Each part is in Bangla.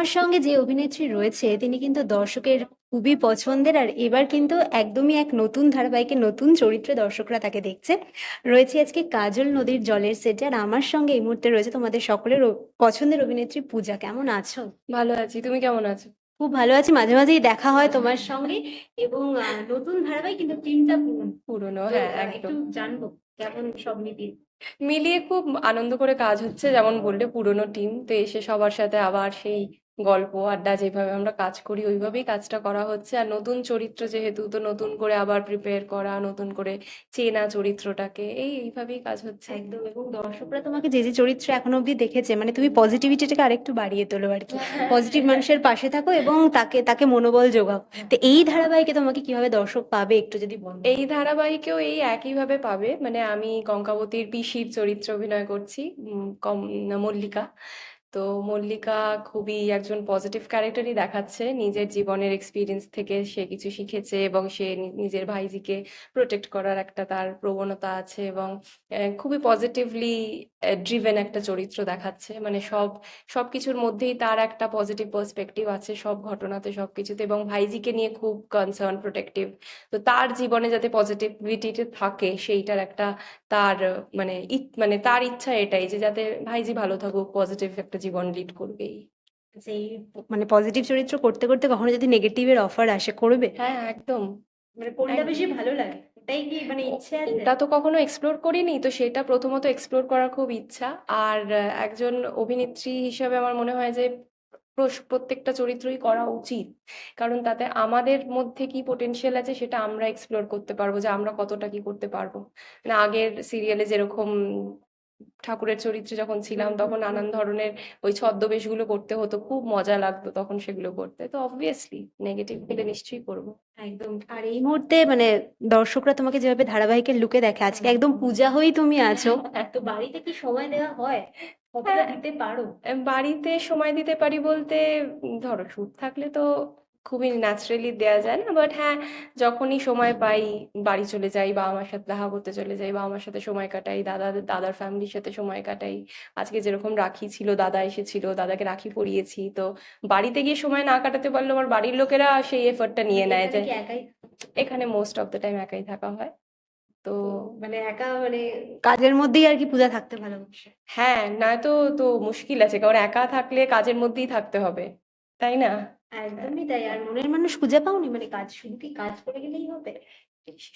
আমার সঙ্গে যে অভিনেত্রী রয়েছে তিনি কিন্তু দর্শকের খুবই পছন্দের আর এবার কিন্তু একদমই এক নতুন ধারাবাহিকে নতুন চরিত্রে দর্শকরা তাকে দেখছে রয়েছে আজকে কাজল নদীর জলের সেটে আর আমার সঙ্গে এই মুহূর্তে রয়েছে তোমাদের সকলের পছন্দের অভিনেত্রী পূজা। কেমন আছো? ভালো আছি। তুমি কেমন আছো? খুব ভালো আছি। মাঝে মাঝেই দেখা হয় তোমার সঙ্গে এবং নতুন ধারাবাহিক কিন্তু টিমটা পুরনো। হ্যাঁ একটু জানব কেমন সব মিলিয়ে। মিলিয়ে খুব আনন্দ করে কাজ হচ্ছে। যেমন বললে পুরনো টিম তো এসে সবার সাথে আবার সেই গল্প আড্ডা যেভাবে আমরা কাজ করি ওইভাবেই কাজটা করা হচ্ছে। আর নতুন চরিত্র যেহেতু তো নতুন করে আবার প্রিপেয়ার করা নতুন করে চেনা চরিত্রটাকে এই এইভাবেই কাজ হচ্ছে। একদম এবং দর্শকরা তোমাকে যে যে চরিত্র এখনও অবধি দেখেছে মানে তুমি পজিটিভিটিটাকে আরেকটু বাড়িয়ে তোলো আর কি। পজিটিভ মানুষের পাশে থাকো এবং তাকে তাকে মনোবল যোগাও। তো এই ধারাবাহিকে তোমাকে কীভাবে দর্শক পাবে একটু যদি বলো? এই ধারাবাহিকেও এই একইভাবে পাবে। মানে আমি কঙ্কাবতীর পিসির চরিত্রে অভিনয় করছি কম মল্লিকা। তো মল্লিকা খুবই একজন পজিটিভ ক্যারেক্টারই দেখাচ্ছে। নিজের জীবনের এক্সপিরিয়েন্স থেকে সে কিছু শিখেছে এবং সে নিজের ভাইজিকে প্রোটেক্ট করার একটা তার প্রবণতা আছে এবং খুবই পজিটিভলি ড্রিভেন একটা চরিত্র দেখাচ্ছে। মানে সব সব কিছুর মধ্যেই তার একটা পজিটিভ পার্সপেক্টিভ আছে সব ঘটনাতে সবকিছুতে এবং ভাইজিকে নিয়ে খুব কনসার্ন প্রোটেক্টিভ তো তার জীবনে যাতে পজিটিভিটিতে থাকে সেইটার একটা তার মানে মানে তার ইচ্ছা এটাই যে যাতে ভাইজি ভালো থাকুক পজিটিভ একটা জীবন লিড করবে এই। যে মানে পজিটিভ চরিত্র করতে করতে কখনো যদি নেগেটিভের অফার আসে করবে? হ্যাঁ একদম। মানে কোনটা বেশি ভালো লাগে? ওটাই কি মানে ইচ্ছে আছে। ওটা তো কখনো এক্সপ্লোর করিনি তো সেটা প্রথমত এক্সপ্লোর করার খুব ইচ্ছা। আর একজন অভিনেত্রী হিসেবে আমার মনে হয় যে প্রত্যেকটা চরিত্রই করা উচিত। কারণ তাতে আমাদের মধ্যে কি পোটেনশিয়াল আছে সেটা আমরা এক্সপ্লোর করতে পারব যে আমরা কতটা কি করতে পারব। মানে আগের সিরিয়ালে যেরকম ঠাকুরের চরিত্রে যখন ছিলাম তখন নানান ধরনের ওই ছদ্মবেশগুলো করতে হতো খুব মজা লাগতো তখন সেগুলো করতে। তো অবভিয়াসলি নেগেটিভ হলে নিশ্চয়ই করব। একদম। আর এই মুহূর্তে মানে দর্শকরা তোমাকে যেভাবে ধারাবাহিকের লুকে দেখে আজকে একদম পূজা হয়েই তুমি আছো। তো বাড়িতে কি সময় দেওয়া হয়? হ্যাঁ। দিতে পারো? বাড়িতে সময় দিতে পারি বলতে ধরো শুট থাকলে তো খুবই ন্যাচারালি দেওয়া যায় না বাট হ্যাঁ যখনই সময় পাই বাড়ি চলে যাই বা আমার সাথে দেখা করতে চলে যাই বা আমার সাথে সময় কাটাই দাদা দাদার ফ্যামিলির সাথে সময় কাটাই আজকে যেরকম রাখি ছিল দাদা এসেছিল দাদাকে রাখি পরিয়েছি তো বাড়িতে গিয়ে সময় না কাটাতে পারলে আমার বাড়ির লোকেরা সেই এফোর্টটা নিয়ে নেয় যে এখানে মোস্ট অফ দ্য টাইম একাই থাকা হয় তো মানে একা মানে কাজের মধ্যেই আর কি পূজা থাকতে ভালোবাসে? হ্যাঁ নয়তো তো মুশকিল আছে কারণ একা থাকলে কাজের মধ্যেই থাকতে হবে তাই না? একদমই তাই আর মনের মানুষ খুঁজে পাওনি? মানে কাজ শুধু কি কাজ করে গেলেই হবে?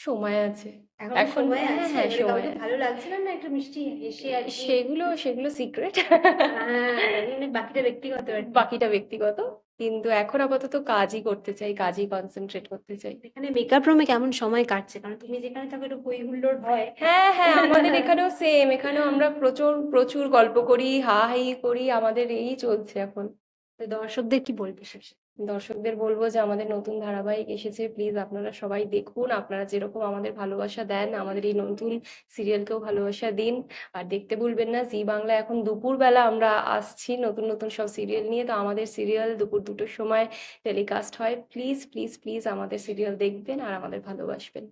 সময় আছে। এখন সময় হ্যাঁ, আছে হ্যাঁ, মানে সময় ভালো লাগছিল না একটু মিষ্টি এসে আর সেগুলো সেগুলো সিক্রেট হ্যাঁ, মানে বাকিটা ব্যক্তিগত বাকিটা ব্যক্তিগত কিন্তু এখন আপাতত কাজই করতে চাই কাজই কনসেন্ট্রেট করতে চাই। এখানে মেকআপ রুমে কেমন সময় কাটছে? কারণ তুমি যেখানে থাকো একটু হই হুল্লোড় হয় হ্যাঁ হ্যাঁ আমাদের এখানেও সেম এখানেও আমরা প্রচুর প্রচুর গল্প করি হা হাই করি আমাদের এই চলছে এখন। দর্শকদের কি বলবে শেষে? দর্শকদের বলব যে আমাদের নতুন ধারাবাহিক এসেছে প্লিজ আপনারা সবাই দেখুন। আপনারা যেরকম আমাদের ভালোবাসা দেন, আমাদের এই নতুন সিরিয়ালকেও ভালোবাসা দিন। আর দেখতে ভুলবেন না, জি বাংলা এখন দুপুরবেলা আমরা আসছি নতুন নতুন সব সিরিয়াল নিয়ে। তো আমাদের সিরিয়াল দুপুর দুটোর সময় টেলিকাস্ট হয়। প্লিজ প্লিজ প্লিজ আমাদের সিরিয়াল দেখবেন আর আমাদের ভালোবাসবেন।